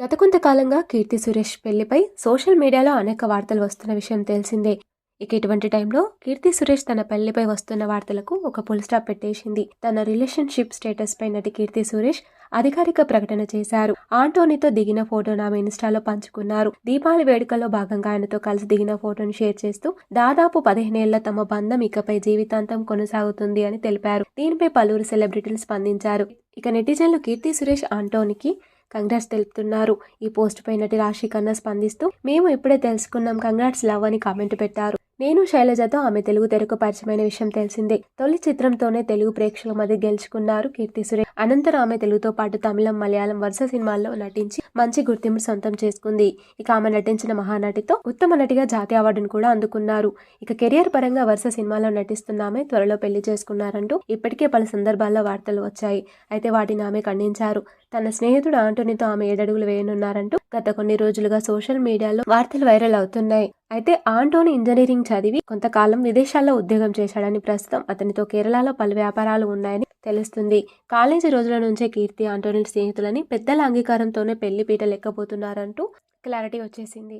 గత కొంతకాలంగా కీర్తి సురేష్ పెళ్ళిపై సోషల్ మీడియాలో అనేక వార్తలు వస్తున్న విషయం తెలిసిందే. ఇక ఇటువంటి టైంలో కీర్తి సురేష్ తన పెళ్ళిపై వస్తున్న వార్తలకు ఒక పుల్ స్టాప్ పెట్టేసింది. తన రిలేషన్షిప్ స్టేటస్ పై నటి కీర్తి సురేష్ అధికారిక ప్రకటన చేశారు. ఆంటోనీతో దిగిన ఫోటోను ఆమె ఇన్స్టాలో పంచుకున్నారు. దీపావళి వేడుకల్లో భాగంగా ఆయనతో కలిసి దిగిన ఫోటోను షేర్ చేస్తూ దాదాపు పదిహేనేళ్ళ తమ బంధం ఇకపై జీవితాంతం కొనసాగుతుంది అని తెలిపారు. దీనిపై పలువురు సెలబ్రిటీలు స్పందించారు. ఇక నెటిజన్లు కీర్తి సురేష్ ఆంటోనికి కంగ్రాట్స్ తెలుపుతున్నారు. ఈ పోస్ట్ పై నటి రాశి కన్నా స్పందిస్తూ మేము ఇప్పుడే తెలుసుకున్నాం కంగ్రాట్స్ లవ్ అని కామెంట్ పెట్టారు. నేను శైలజతో ఆమె తెలుగు తెరకు పరిచయమైన విషయం తెలిసిందే. తొలి చిత్రంతోనే తెలుగు ప్రేక్షకుల మధ్య గెలుచుకున్నారు కీర్తి సురేష్. అనంతరం ఆమె తెలుగుతో పాటు తమిళం మలయాళం వరుస సినిమాల్లో నటించి మంచి గుర్తింపు సొంతం చేసుకుంది. ఇక ఆమె నటించిన మహానటితో ఉత్తమ నటిగా జాతీయ అవార్డును కూడా అందుకున్నారు. ఇక కెరియర్ పరంగా వరుస సినిమాల్లో నటిస్తున్న ఆమె త్వరలో పెళ్ళి చేసుకున్నారంటూ ఇప్పటికే పలు సందర్భాల్లో వార్తలు వచ్చాయి. అయితే వాటిని ఆమె ఖండించారు. తన స్నేహితుడు ఆంటోనీతో ఆమె ఏడడుగులు వేయనున్నారంటూ గత కొన్ని రోజులుగా సోషల్ మీడియాలో వార్తలు వైరల్ అవుతున్నాయి. అయితే ఆంటోని ఇంజనీరింగ్ చదివి కొంతకాలం విదేశాల్లో ఉద్యోగం చేశాడని ప్రస్తుతం అతనితో కేరళలో పలు వ్యాపారాలు ఉన్నాయని తెలుస్తుంది. కాలేజీ రోజుల నుంచే కీర్తి ఆంటోనీ స్నేహితులని పెద్దల అంగీకారంతోనే పెళ్ళి పీట లెక్కపోతున్నారంటూ క్లారిటీ వచ్చేసింది.